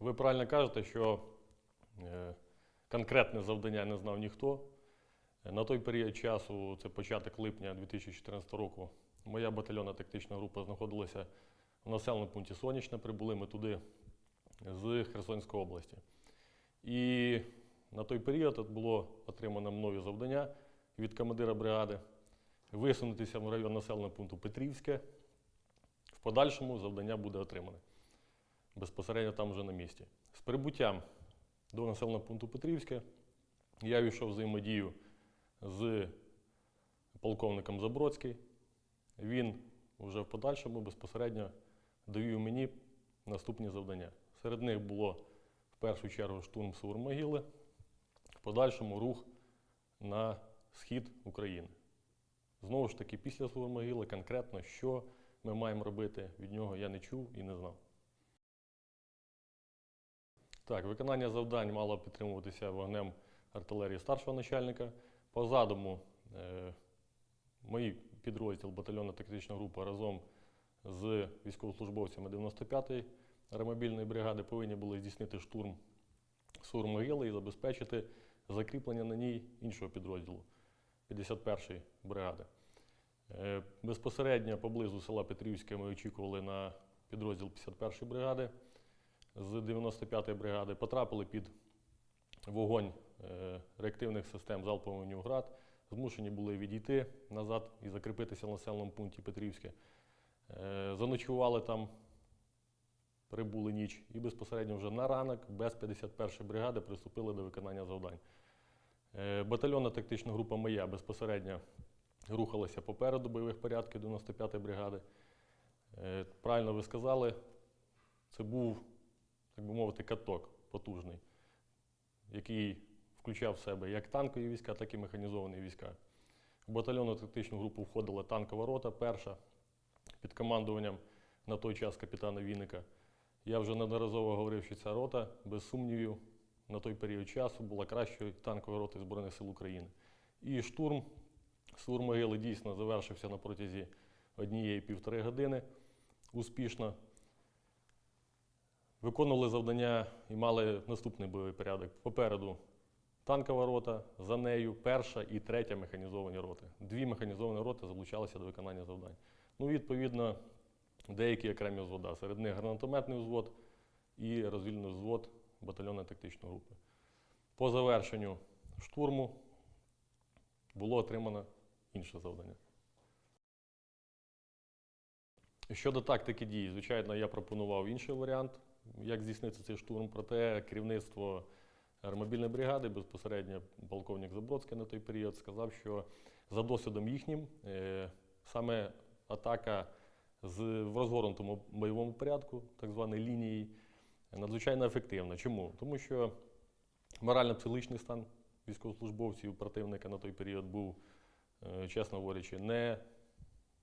Ви правильно кажете, що е, конкретне завдання не знав ніхто. На той період часу, це початок липня 2014 року, моя батальйонна тактична група знаходилася в населеному пункті Сонячне. Прибули ми туди з Херсонської області. І на той період було отримано мною завдання від командира бригади висунутися в район населеного пункту Петрівське. В подальшому завдання буде отримане безпосередньо там вже на місці. З прибуттям до населеного пункту Петрівське я війшов взаємодію з полковником Забродський. Він вже в подальшому безпосередньо довів мені наступні завдання. Серед них було в першу чергу штурм Сувормогили, в подальшому рух на схід України. Знову ж таки, після Сувормогили конкретно, що ми маємо робити, від нього я не чув і не знав. Так, виконання завдань мало підтримуватися вогнем артилерії старшого начальника. По задуму е, мій підрозділ батальйонна тактична група разом з військовослужбовцями 95-ї аеромобільної бригади повинні були здійснити штурм Сурмогили і забезпечити закріплення на ній іншого підрозділу 51-ї бригади. Е, Безпосередньо поблизу села Петрівське ми очікували на підрозділ 51-ї бригади з 95-ї бригади. Потрапили під вогонь е, реактивних систем залпового вогню. Змушені були відійти назад і закріпитися в населеному пункті Петрівське. Е, Заночували там, прибули ніч і безпосередньо вже на ранок без 51-ї бригади приступили до виконання завдань. Е, Батальйонна тактична група моя безпосередньо рухалася попереду бойових порядків 95-ї бригади. Правильно ви сказали, це був, так би мовити, каток потужний, який включав в себе як танкові війська, так і механізовані війська. В батальйонну тактичну групу входила танкова рота, перша під командуванням на той час капітана Вінника. Я вже неодноразово говорив, що ця рота, без сумнівів, на той період часу була кращою танковою ротою Збройних сил України. І штурм Сурмогили дійсно завершився на протязі однієї-півтори години успішно. Виконували завдання і мали наступний бойовий порядок. Попереду танкова рота, за нею перша і третя механізовані роти. Дві механізовані роти залучалися до виконання завдань. Ну, відповідно, деякі окремі взвода. Серед них гранатометний взвод і розвільний взвод батальйонної тактичної групи. По завершенню штурму було отримано інше завдання. Щодо тактики дій, звичайно, я пропонував інший варіант, як здійснити цей штурм. Проте керівництво аеромобільної бригади, безпосередньо полковник Забродський на той період, сказав, що за досвідом їхнім е, саме атака з, в розгорнутому бойовому порядку, так званої лінії, надзвичайно ефективна. Чому? Тому що морально-психологічний стан військовослужбовців противника на той період був, е, чесно говорячи, не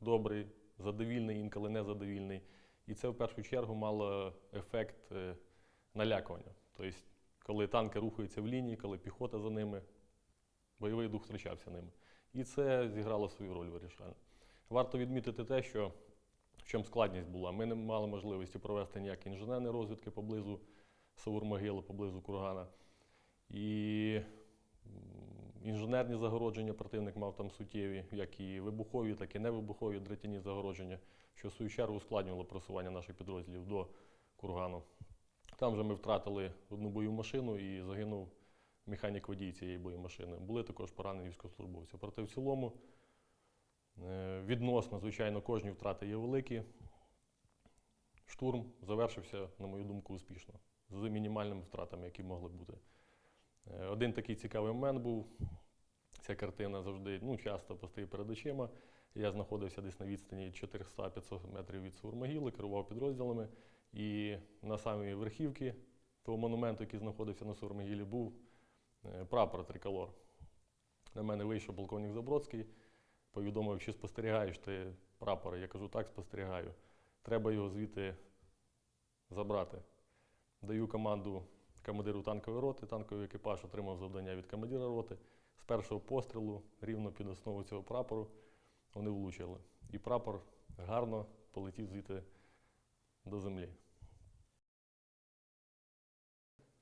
добрий, задовільний, інколи незадовільний. І це в першу чергу мало ефект е, налякування. Тобто, коли танки рухаються в лінії, коли піхота за ними, бойовий дух зустрічався ними. І це зіграло свою роль вирішальну. Варто відмітити те, що в чому складність була. Ми не мали можливості провести ніякі інженерні розвідки поблизу Савур-Могили, поблизу Кургана. І інженерні загородження противник мав там суттєві, як і вибухові, так і невибухові дротяні загородження, що в свою чергу ускладнювало просування наших підрозділів до Кургану. Там же ми втратили одну бойову машину і загинув механік водій цієї бойової машини. Були також поранені військовослужбовці. Проте в цілому е, відносно, звичайно, кожні втрати є великі. Штурм завершився, на мою думку, успішно, з мінімальними втратами, які могли бути. Е, Один такий цікавий момент був. Ця картина завжди ну, часто постає перед очима. Я знаходився десь на відстані 400-500 метрів від Сурмогіли, керував підрозділами. І на самій верхівці того монументу, який знаходився на Сурмогілі, був е, прапор триколор. На мене вийшов полковник Забродський, повідомив, чи спостерігаєш ти прапор. Я кажу, так, спостерігаю. Треба його звідти забрати. Даю команду командиру танкової роти. Танковий екіпаж отримав завдання від командира роти. З першого пострілу, рівно під основу цього прапору, вони влучили. І прапор гарно полетів звідти до землі.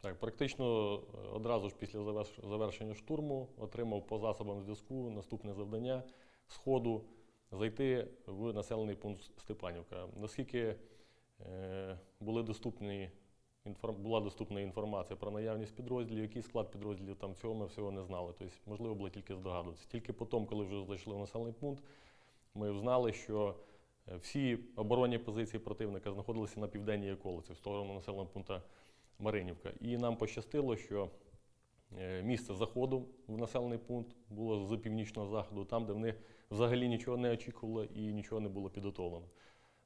Так, практично е, одразу ж після завершення штурму отримав по засобам зв'язку наступне завдання сходу зайти в населений пункт Степанівка. Наскільки е, були доступні, була доступна інформація про наявність підрозділів, який склад підрозділів там цього ми всього не знали. Тобто, можливо, було тільки здогадуватися. Тільки потім, коли вже зайшли в населений пункт, ми знали, що е, всі оборонні позиції противника знаходилися на південній околиці, в сторону населеного пункту Маринівка. І нам пощастило, що е, місце заходу в населений пункт було з північного заходу, там, де вони взагалі нічого не очікували і нічого не було підготовлено.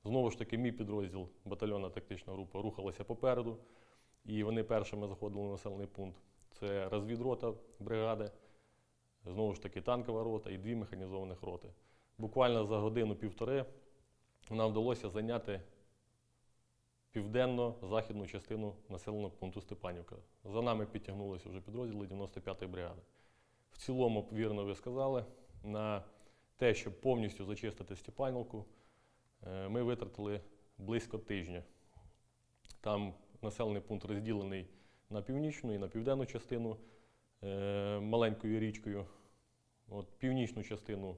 Знову ж таки, мій підрозділ, батальйонна тактична група, рухалася попереду, і вони першими заходили в населений пункт. Це розвідрота бригади, знову ж таки танкова рота і дві механізованих роти. Буквально за годину-півтори нам вдалося зайняти південно-західну частину населеного пункту Степанівка. За нами підтягнулися вже підрозділи 95-ї бригади. В цілому, вірно ви сказали, на те, щоб повністю зачистити Степанівку, ми витратили близько тижня. Там населений пункт розділений на північну і на південну частину е, маленькою річкою. От північну частину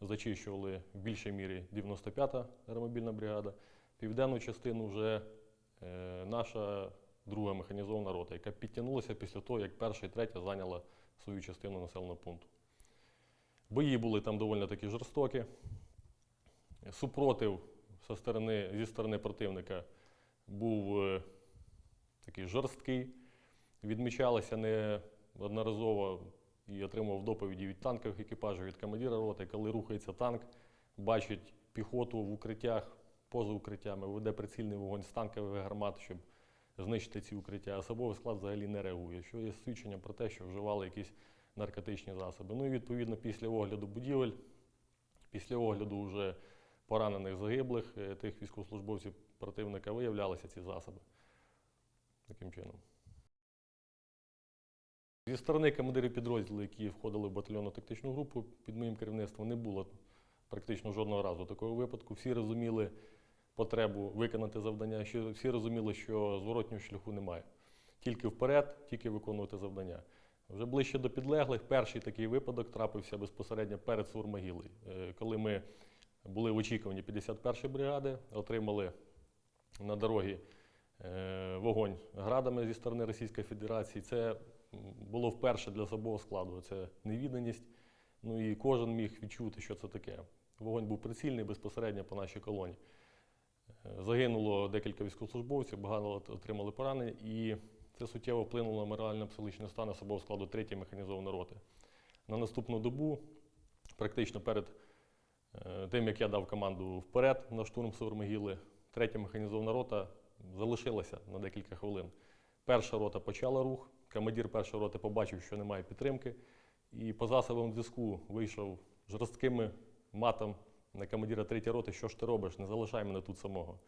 зачищували в більшій мірі 95-та аеромобільна бригада, південну частину вже е, наша друга механізована рота, яка підтягнулася після того, як перша і третя зайняла свою частину населеного пункту. Бої були там доволі таки жорстокі. Супротив зі сторони, зі сторони противника був е, такий жорсткий. Відмічалося неодноразово і отримав доповіді від танкових екіпажів, від командира роти, коли рухається танк, бачить піхоту в укриттях, поза укриттями, веде прицільний вогонь з танкових гармат, щоб знищити ці укриття. Особовий склад взагалі не реагує, що є свідченням про те, що вживали якісь наркотичні засоби. Ну і відповідно після огляду будівель, після огляду вже поранених загиблих, е, тих військовослужбовців противника виявлялися ці засоби. Таким чином. Зі сторони командирів підрозділу, які входили в батальйонну тактичну групу під моїм керівництвом, не було практично жодного разу такого випадку. Всі розуміли потребу виконати завдання, всі розуміли, що зворотнього шляху немає. Тільки вперед, тільки виконувати завдання. Вже ближче до підлеглих, перший такий випадок трапився безпосередньо перед Сурмагілою, Е, коли ми були в очікуванні 51-ї бригади, отримали на дорогі е, вогонь градами зі сторони Російської Федерації. Це було вперше для особового складу. Це невіданість. Ну і кожен міг відчути, що це таке. Вогонь був прицільний безпосередньо по нашій колоні. Е, Загинуло декілька військовослужбовців, багато отримали поранення, і це суттєво вплинуло на морально-психологічний стан особового складу 3-ї механізованої роти. На наступну добу, практично перед Е, тим, як я дав команду вперед на штурм сурмогіли, третя механізована рота залишилася на декілька хвилин. Перша рота почала рух, командір першої роти побачив, що немає підтримки, і по засобам зв'язку вийшов жорсткими матом на командира третьої роти, що ж ти робиш, не залишай мене тут самого.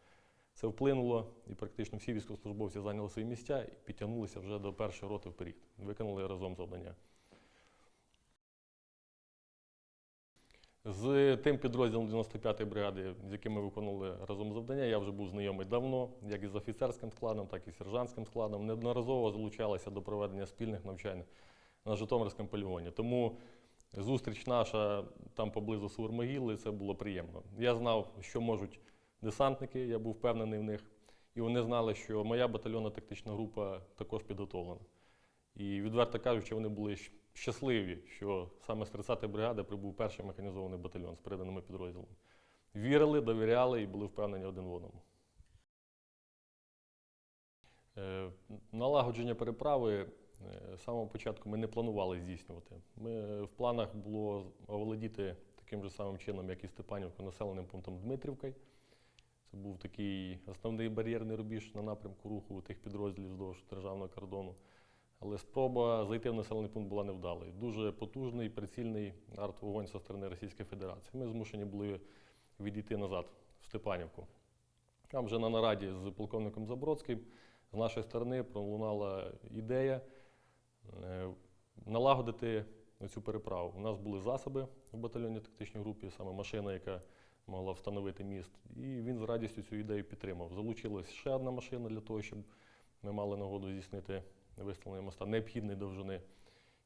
Це вплинуло, і практично всі військовослужбовці зайняли свої місця і підтягнулися вже до першої роти вперед. Виконали разом завдання. З тим підрозділом 95-ї бригади, з яким ми виконували разом завдання, я вже був знайомий давно, як і з офіцерським складом, так і з сержантським складом. Неодноразово залучалися до проведення спільних навчань на Житомирському полігоні. Тому зустріч наша там поблизу Сурмогіли, це було приємно. Я знав, що можуть десантники, я був впевнений в них. І вони знали, що моя батальйонна тактична група також підготовлена. І відверто кажучи, вони були щасливі, що саме з 30-ї бригади прибув перший механізований батальйон з переданими підрозділами. Вірили, довіряли і були впевнені один в одному. Е, Налагодження переправи е, з самого початку ми не планували здійснювати. Ми, е, в планах було оволодіти таким же самим чином, як і Степанівка, населеним пунктом Дмитрівкою. Це був такий основний бар'єрний рубіж на напрямку руху тих підрозділів вздовж державного кордону. Але спроба зайти в населений пункт була невдалою. Дуже потужний, прицільний арт-вогонь зі сторони Російської Федерації. Ми змушені були відійти назад в Степанівку. Там вже на нараді з полковником Забродським з нашої сторони пролунала ідея е, налагодити цю переправу. У нас були засоби в батальйонній тактичній групі, саме машина, яка могла встановити міст. І він з радістю цю ідею підтримав. Залучилась ще одна машина для того, щоб ми мали нагоду здійснити виставлення моста необхідної довжини,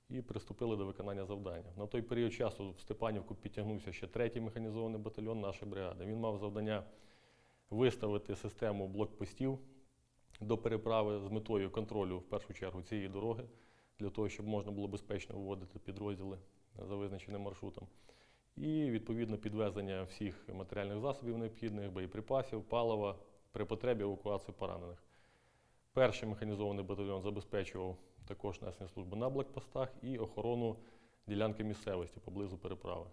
і приступили до виконання завдання. На той період часу в Степанівку підтягнувся ще третій механізований батальйон нашої бригади. Він мав завдання виставити систему блокпостів до переправи з метою контролю, в першу чергу, цієї дороги, для того, щоб можна було безпечно виводити підрозділи за визначеним маршрутом. І відповідно підвезення всіх матеріальних засобів необхідних, боєприпасів, палива, при потребі евакуацію поранених. Перший механізований батальйон забезпечував також несення служби на блокпостах і охорону ділянки місцевості поблизу переправи.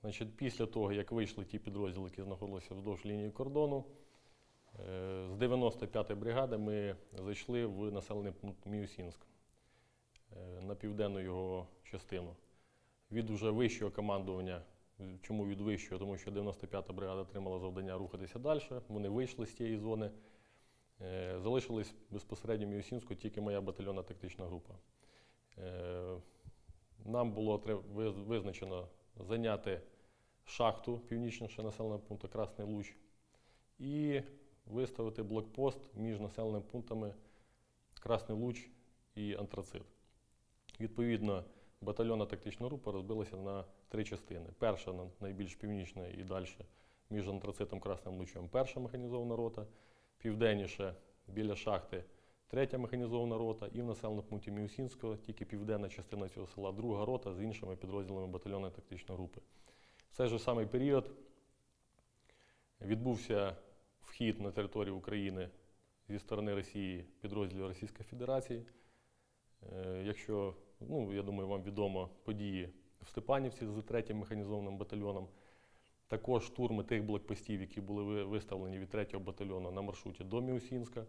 Значить, після того, як вийшли ті підрозділи, які знаходилися вздовж лінії кордону, е, з 95-ї бригади ми зайшли в населений пункт Міусінськ е, на південну його частину. Від уже вищого командування, чому від вищого? Тому що 95-та бригада отримала завдання рухатися далі. Вони вийшли з тієї зони. Е, Залишились безпосередньо в Міусінську тільки моя батальйонна тактична група. Е, Нам було визначено зайняти шахту північніше населеного пункту Красний Луч і виставити блокпост між населеними пунктами Красний Луч і Антрацит. Відповідно, батальйонна тактична група розбилася на три частини. Перша найбільш північна і далі між Антрацитом Красним Лучем перша механізована рота, південніше біля шахти третя механізована рота, і в населеному пункті Міусінського тільки південна частина цього села, друга рота з іншими підрозділами батальйонної тактичної групи. В цей же самий період відбувся вхід на територію України зі сторони Росії підрозділів Російської Федерації. Е, Якщо, ну, я думаю, вам відомо події в Степанівці з третім механізованим батальйоном, також штурми тих блокпостів, які були виставлені від 3-го батальйону на маршруті до Міусінська.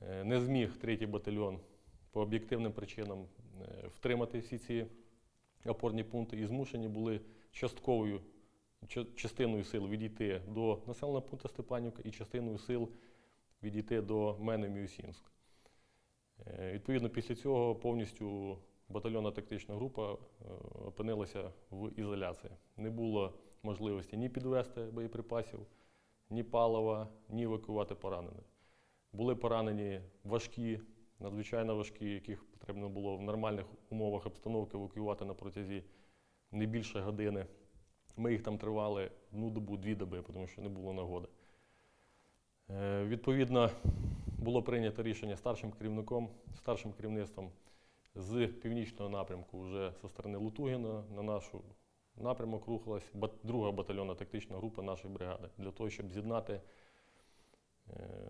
Е, Не зміг третій батальйон по об'єктивним причинам е, втримати всі ці опорні пункти і змушені були частковою частиною сил відійти до населеного пункту Степанівка і частиною сил відійти до мене Міусінськ. Е, Відповідно, після цього повністю батальйонна тактична група опинилася в ізоляції. Не було можливості ні підвести боєприпасів, ні палива, ні евакувати поранених. Були поранені важкі, надзвичайно важкі, яких потрібно було в нормальних умовах обстановки евакуювати на протязі не більше години. Ми їх там тривали одну добу, дві доби, тому що не було нагоди. Е, Відповідно, було прийнято рішення старшим керівником, старшим керівництвом з північного напрямку, вже зі сторони Лутугіна, на нашу напрямок рухалась друга батальйонна тактична група нашої бригади для того, щоб з'єднати е,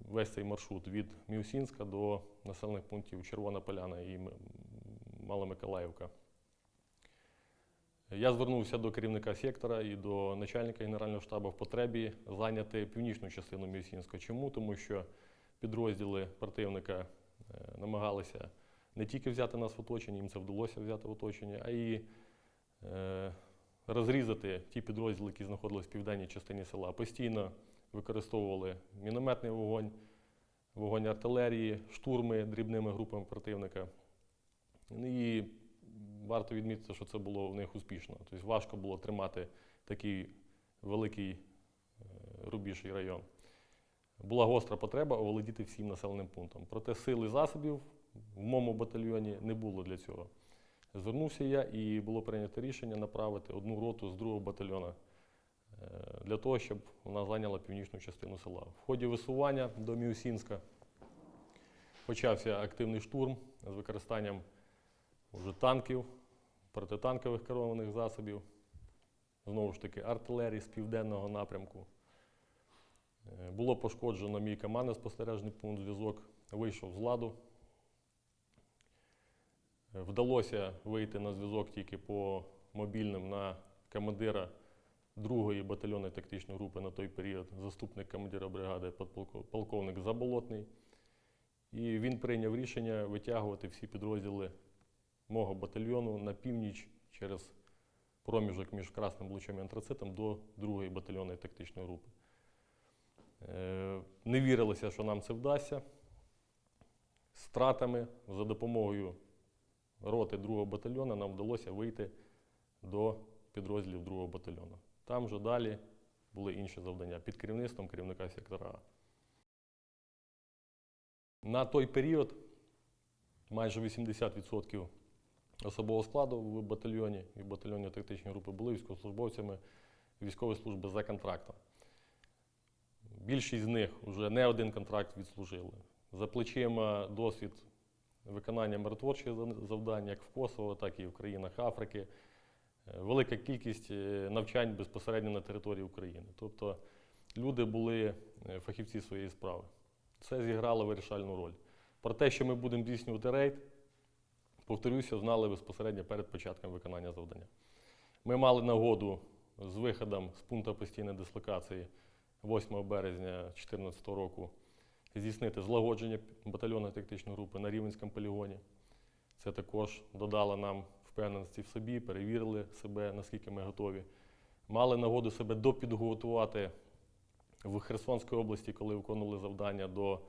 весь цей маршрут від Міусінська до населених пунктів Червона Поляна і Маломиколаївка. Я звернувся до керівника сектора і до начальника Генерального штабу в потребі зайняти північну частину Міусінська. Чому? Тому що підрозділи противника е, намагалися не тільки взяти нас в оточення, їм це вдалося взяти в оточення, а е, розрізати ті підрозділи, які знаходились в південній частині села. Постійно використовували мінометний вогонь, вогонь артилерії, штурми дрібними групами противника. І варто відмітити, що це було в них успішно. Тобто важко було тримати такий великий е, рубіж і район. Була гостра потреба оволодіти всім населеним пунктом. Проте сил і засобів в моєму батальйоні не було для цього. Звернувся я і було прийнято рішення направити одну роту з другого батальйона е, для того, щоб вона зайняла північну частину села. В ході висування до Міусінська почався активний штурм з використанням вже танків, протитанкових керованих засобів, знову ж таки, артилерії з південного напрямку. Е, Було пошкоджено мій командний спостережний пункт зв'язок, вийшов з ладу. Вдалося вийти на зв'язок тільки по мобільним на командира другої батальйонної тактичної групи на той період, заступник командира бригади, полковник Заболотний. І він прийняв рішення витягувати всі підрозділи мого батальйону на північ через проміжок між Красним Лучем і Антрацитом до другої батальйонної тактичної групи. Е, Не вірилося, що нам це вдасться. Стратами за допомогою роти другого батальйону нам вдалося вийти до підрозділів другого батальйону. Там вже далі були інші завдання під керівництвом керівника сектора. А. На той період майже 80% особового складу в батальйоні і в батальйоні тактичної групи були військовослужбовцями військової служби за контрактом. Більшість з них вже не один контракт відслужили. За плечима досвід виконання миротворчих завдань як в Косово, так і в країнах Африки. Е, Велика кількість е, навчань безпосередньо на території України. Тобто люди були е, фахівці своєї справи. Це зіграло вирішальну роль. Про те, що ми будемо здійснювати рейд, повторюся, знали безпосередньо перед початком виконання завдання. Ми мали нагоду з виходом з пункту постійної дислокації 8 березня 2014 року здійснити злагодження батальйонної тактичної групи на Рівненському полігоні. Це також додало нам впевненості в собі, перевірили себе, наскільки ми готові. Мали нагоду себе допідготувати в Херсонській області, коли виконували завдання до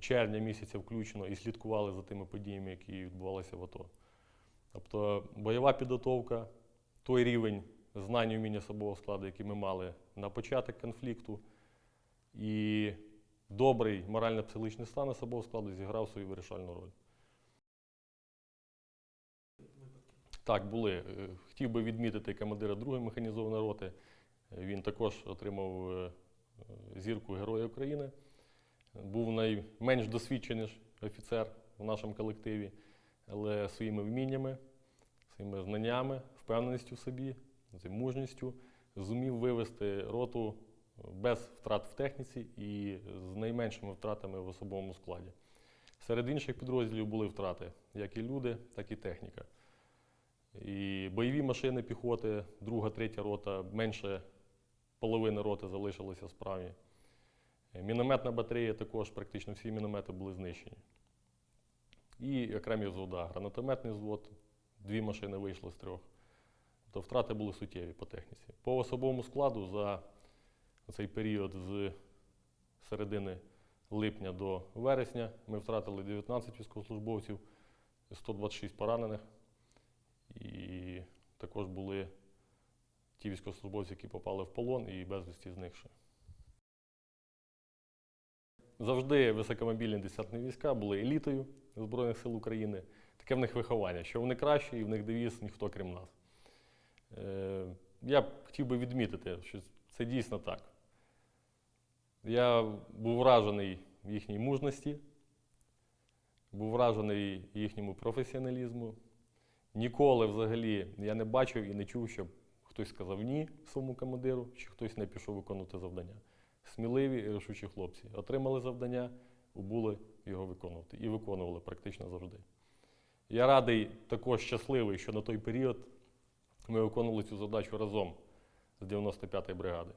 червня місяця включно і слідкували за тими подіями, які відбувалися в АТО. Тобто бойова підготовка, той рівень знань і вміння особового складу, який ми мали на початок конфлікту, і добрий морально-психологічний стан особового складу зіграв свою вирішальну роль. Так, були. Е, Хотів би відмітити командира другої механізованої роти. Він також отримав е, зірку Героя України. Був найменш досвідчений офіцер в нашому колективі, але своїми вміннями, своїми знаннями, впевненістю в собі, мужністю зумів вивести роту без втрат в техніці і з найменшими втратами в особовому складі. Серед інших підрозділів були втрати як і люди, так і техніка. І бойові машини піхоти, друга, третя рота, менше половини роти залишилося справі. Мінометна батарея також, практично всі міномети були знищені. І окремі взвода. Гранатометний взвод, дві машини вийшло з трьох. Тобто втрати були суттєві по техніці. По особовому складу за цей період з середини липня до вересня ми втратили 19 військовослужбовців, 126 поранених. І також були ті військовослужбовці, які попали в полон і безвісті зникші. Завжди високомобільні десантні війська були елітою Збройних сил України. Таке в них виховання, що вони кращі і в них девіз ніхто крім нас. Е, я б хотів би відмітити, що це дійсно так. Я був вражений їхній мужності, був вражений їхньому професіоналізму. Ніколи взагалі я не бачив і не чув, щоб хтось сказав ні своєму командиру, чи хтось не пішов виконувати завдання. Сміливі і рішучі хлопці отримали завдання, убули його виконувати. І виконували практично завжди. Я радий, також щасливий, що на той період ми виконували цю задачу разом з 95-ї бригади.